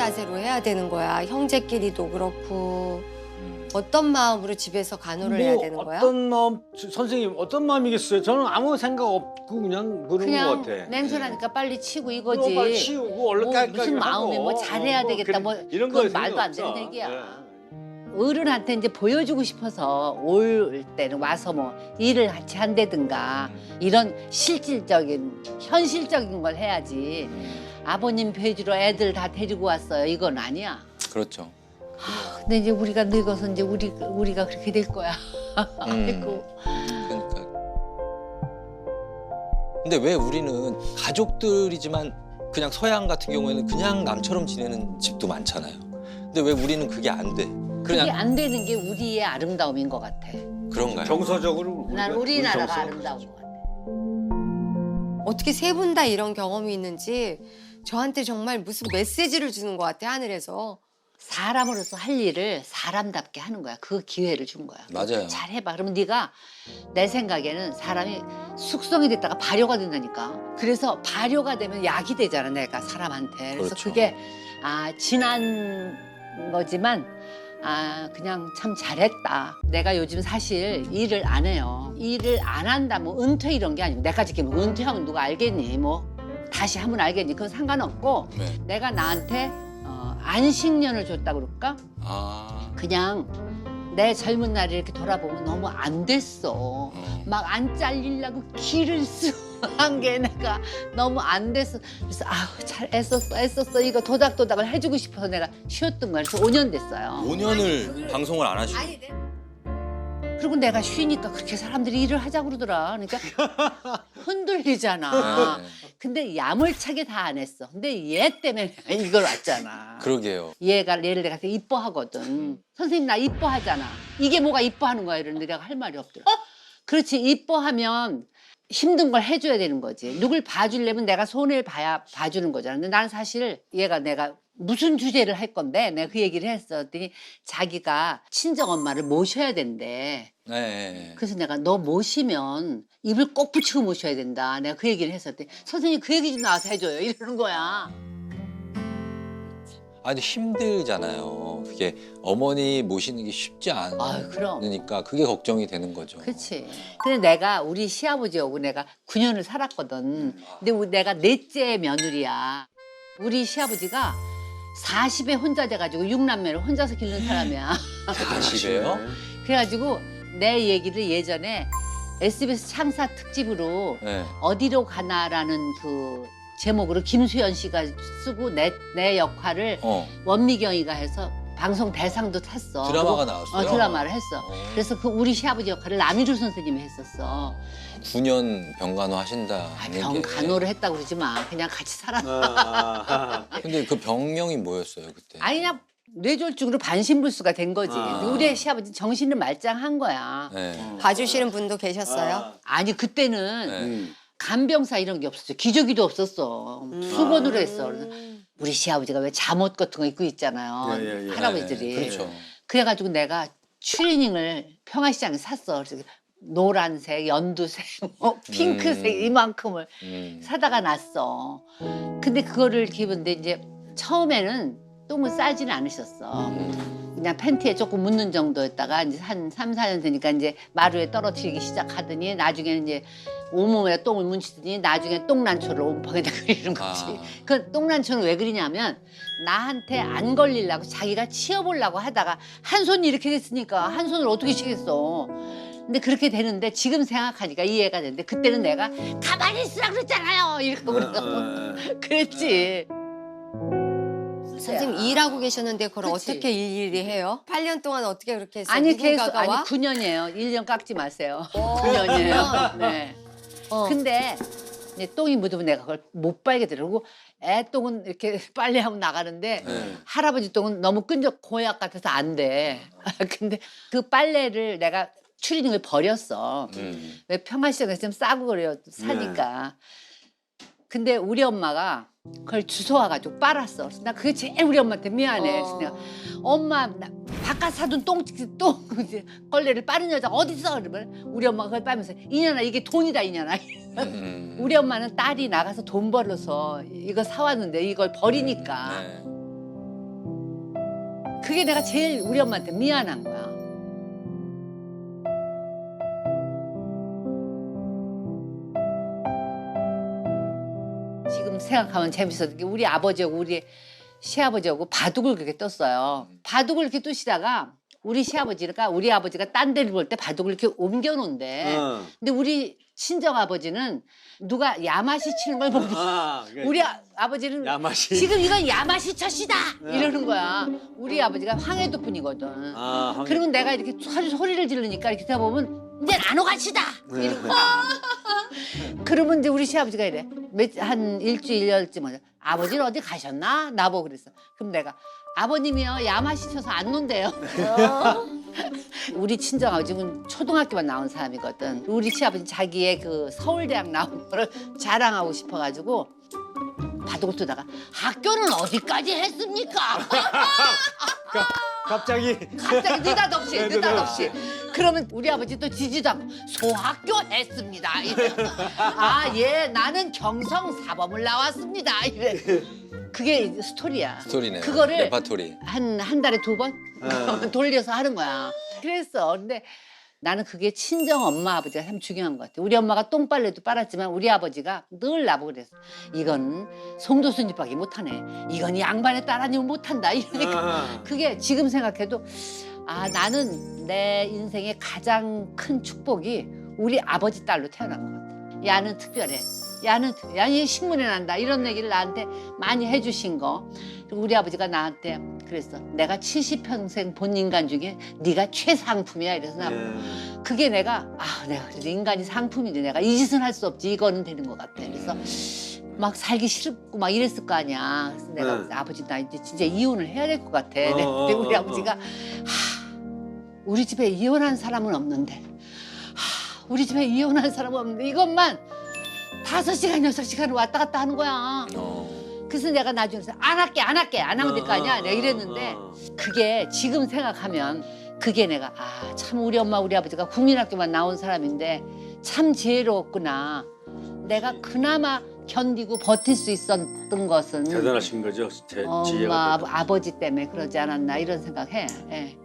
자세로 해야 되는 거야? 형제끼리도 그렇고 어떤 마음으로 집에서 간호를 해야 되는 거야? 뭐 어떤 마음 선생님 어떤 마음이겠어요? 저는 아무 생각 없고 그냥 그런 그냥 것 같아. 냄새 나니까 빨리 치고 이거지. 빨리 치우고 얼른 뭐 깔깔 무슨 마음에 뭐 잘해야 되겠다 뭐 이런 그건 거 말도 안 되는 얘기야. 어른한테 이제 보여주고 싶어서 올 때는 와서 뭐 일을 같이 한다든가 이런 실질적인 현실적인 걸 해야지 아버님 배주로 애들 다 데리고 왔어요 이건 아니야 그렇죠. 근데 이제 우리가 늙어서 이제 우리 우리가 그렇게 될 거야 음. 아이고 그러니까. 근데 왜 우리는 가족들이지만 그냥 서양 같은 경우에는 그냥 남처럼 지내는 집도 많잖아요. 근데 왜 우리는 그게 안 돼? 그게 그냥 안 되는 게 우리의 아름다움인 것 같아 그런가요? 정서적으로 난 우리나라가. 아름다운 것 같아 어떻게 세 분 다 이런 경험이 있는지 저한테 정말 무슨 메시지를 주는 것 같아 하늘에서. 사람으로서 할 일을 사람답게 하는 거야. 그 기회를 준 거야. 맞아요. 잘 해봐. 그러면 네가 내 생각에는 사람이 숙성이 됐다가 발효가 된다니까. 그래서 발효가 되면 약이 되잖아. 내가 사람한테. 그래서 그렇죠. 그게아 지난 거지만 아 그냥 참 잘했다. 내가 요즘 사실 일을 안 해요. 일을 안 한다 뭐 은퇴 이런 게 아니고 내가 지금 은퇴하면 누가 알겠니? 뭐 다시 하면 알겠니? 그건 상관없고 네. 내가 나한테 어, 안식년을 줬다 그럴까? 아. 그냥 내 젊은 날을 이렇게 돌아보면 너무 안 됐어. 어. 막안 잘리려고 길을 쓰한 게 내가 너무 안 됐어. 그래서 아우 잘 애썼어 애썼어 이거 도닥도닥을 해주고 싶어서 내가 쉬었던 거야. 그래서 5년 됐어요. 5년을 방송을 안 하시고. 그리고 내가 쉬니까 그렇게 사람들이 일을 하자고 그러더라. 그러니까 흔들리잖아. 네. 근데 야물차게 다 안 했어. 근데 얘 때문에 이걸 왔잖아. 그러게요. 얘가 얘를 내가 되게 이뻐하거든. 선생님 나 이뻐하잖아. 이게 뭐가 이뻐하는 거야 이러는데 내가 할 말이 없더라. 그렇지 이뻐하면 힘든 걸 해줘야 되는 거지. 누굴 봐주려면 내가 손을 봐야 봐주는 거잖아. 근데 나는 사실 얘가 내가 무슨 주제를 할 건데 내가 그 얘기를 했었더니 자기가 친정 엄마를 모셔야 된대. 네. 그래서 내가 너 모시면 입을 꼭 붙이고 모셔야 된다. 내가 그 얘기를 했었더니 선생님 그 얘기 좀 나와서 해줘요. 이러는 거야. 아니 힘들잖아요. 그게 어머니 모시는 게 쉽지 아유, 그럼. 않으니까 그게 걱정이 되는 거죠. 그렇지. 근데 내가 우리 시아버지하고 내가 9년을 살았거든. 근데 내가 넷째 며느리야. 우리 시아버지가 40에 혼자 돼가지고 육남매를 혼자서 기르는 사람이야. 40이에요? 그래가지고 내 얘기를 예전에 SBS 창사 특집으로 네. 어디로 가나라는 그 제목으로 김수현 씨가 쓰고 내, 내 역할을 어. 원미경이가 해서 방송 대상도 탔어. 드라마가 나왔어요? 어, 드라마를 했어. 어. 그래서 그 우리 시아버지 역할을 남희루 선생님이 했었어. 9년 병간호 하신다. 아, 병 간호를 했다고 그러지 마. 그냥 같이 살아. 아, 근데 그 병명이 뭐였어요 그때? 아니 그냥 뇌졸중으로 반신불수가 된 거지. 아. 우리 시아버지 정신을 말짱한 거야. 네. 봐주시는 분도 계셨어요? 아니 그때는 네. 음. 간병사 이런 게 없었죠. 기저귀도 없었어. 수건으로 했어. 그래서 음. 우리 시아버지가 왜 잠옷 같은 거 입고 있잖아요. 예, 예, 예. 할아버지들이. 네, 그렇죠. 그래가지고 내가 추리닝을 평화시장에 샀어. 그래서 노란색, 연두색, 뭐 핑크색 음. 이만큼을 음. 사다가 놨어. 근데 그거를 입었는데 이제 처음에는 똥을 싸지는 않으셨어. 음. 그냥 팬티에 조금 묻는 정도였다가 이제 한 3, 4년 되니까 이제 마루에 떨어뜨리기 시작하더니 나중에는 이제 온몸에 똥을 뭉치더니 나중에 똥난초를 온방에다 그리는 거지. 아. 그 똥난초는 왜 그리냐면 나한테 안 걸리려고 자기가 치워보려고 하다가 한 손이 이렇게 됐으니까 한 손을 어떻게 치겠어. 근데 그렇게 되는데 지금 생각하니까 이해가 되는데 그때는 내가 가만히 있으라 그랬잖아요. 이러고 그래서 아, 그랬지. 선생님 일하고 계셨는데 그걸 그치. 어떻게 일일이 해요? 8년 동안 어떻게 그렇게 했어요? 아니 계속 누군가가 아니 와? 9년이에요. 1년 깎지 마세요. 어, 9년이에요. 네. 어. 근데 이제 똥이 묻으면 내가 그걸 못 빨겠더라고. 애 똥은 이렇게 빨래하고 나가는데 네. 할아버지 똥은 너무 끈적 고약 같아서 안 돼. 근데 그 빨래를 내가 추리닝을 버렸어. 음. 왜 평화시장에서 좀 싸고 그래요. 사니까. 근데 우리 엄마가 그걸 주워와가지고 빨았어. 그래서 나 그게 제일 우리 엄마한테 미안해. 그래서 내가 엄마 나 바깥 사둔 똥, 똥 걸레를 빠른 여자가 어딨어? 그러면 우리 엄마가 그걸 빨면서 이년아 이게 돈이다 이년아. 음. 우리 엄마는 딸이 나가서 돈 벌어서 이거 사왔는데 이걸 버리니까. 네. 그게 내가 제일 우리 엄마한테 미안한 거야. 생각하면 재밌었던 게 우리 아버지하고 우리 시아버지하고 바둑을 그렇게 떴어요. 바둑을 이렇게 뜨시다가 우리 시아버지가 우리 아버지가 딴 데를 볼 때 바둑을 이렇게 옮겨 놓은데 어. 근데 우리 친정 아버지는 누가 야마시 치는 걸 보고 아, 그게 우리 아, 아버지는 야마시. 지금 이건 야마시 쳤이다 네. 이러는 거야. 우리 아버지가 황해도 분이거든. 아, 황- 그러면 내가 이렇게 소리, 소리를 지르니까 이렇게 되다 보면 이제 나노가시다 이런 거야. 그러면 이제 우리 시아버지가 이래. 몇, 한 일주일쯤 하자. 아버지는 어디 가셨나? 나보고 그랬어. 그럼 내가 아버님이요 야마시 쳐서 안 논대요. 우리 친정 아버지는 초등학교만 나온 사람이거든. 우리 시아버지 자기의 그 서울대학 나온 거를 자랑하고 싶어가지고 바둑을 두다가 학교는 어디까지 했습니까? 갑자기 갑자기 느닷없이 네, 느닷없이 그러면 우리 아버지 또 지지도 않고. 소학교 했습니다. 이래 아 예 나는 경성 사범을 나왔습니다. 이래. 그게 스토리야. 스토리네. 그거를 레파토리. 한 한 달에 두 번? 어. 돌려서 하는 거야. 그랬어. 근데 나는 그게 친정 엄마 아버지가 참 중요한 것 같아. 우리 엄마가 똥빨래도 빨았지만 우리 아버지가 늘 나보고 그랬어. 이건 송도순집밖에 못하네. 이건 양반의 딸 아니면 못한다. 이러니까 아. 그게 지금 생각해도 아 나는 내 인생의 가장 큰 축복이 우리 아버지 딸로 태어난 것 같아. 야는 특별해. 야는 특- 야얘 신문에 난다 이런 얘기를 나한테 많이 해주신 거. 그리고 우리 아버지가 나한테 그랬어. 내가 70평생 본 인간 중에 네가 최상품이야 이래서 나 예. 그게 내가 아 내가 그래도 인간이 상품인데 내가 이 짓은 할 수 없지 이거는 되는 것 같아. 그래서 막 살기 싫고 막 이랬을 거 아니야. 그래서 내가 네. 아버지 나 이제 진짜 이혼을 해야 될 것 같아. 어, 어, 근데 우리 어, 아버지가 하, 우리 집에 이혼한 사람은 없는데 하, 우리 집에 이혼한 사람은 없는데 이것만 다섯 시간 여섯 시간 왔다 갔다 하는 거야. 어. 그래서 내가 나중에 안 할게 안 할게 안 하면 될 거 아니야. 어, 내가 이랬는데 어, 어. 그게 지금 생각하면 그게 내가 아 참 우리 엄마 우리 아버지가 국민학교만 나온 사람인데 참 지혜로웠구나. 내가 그나마 견디고 버틸 수 있었던 것은 대단하신 거죠. 제 엄마 지혜가. 아버- 아버지 때문에 그러지 않았나 이런 생각해. 예.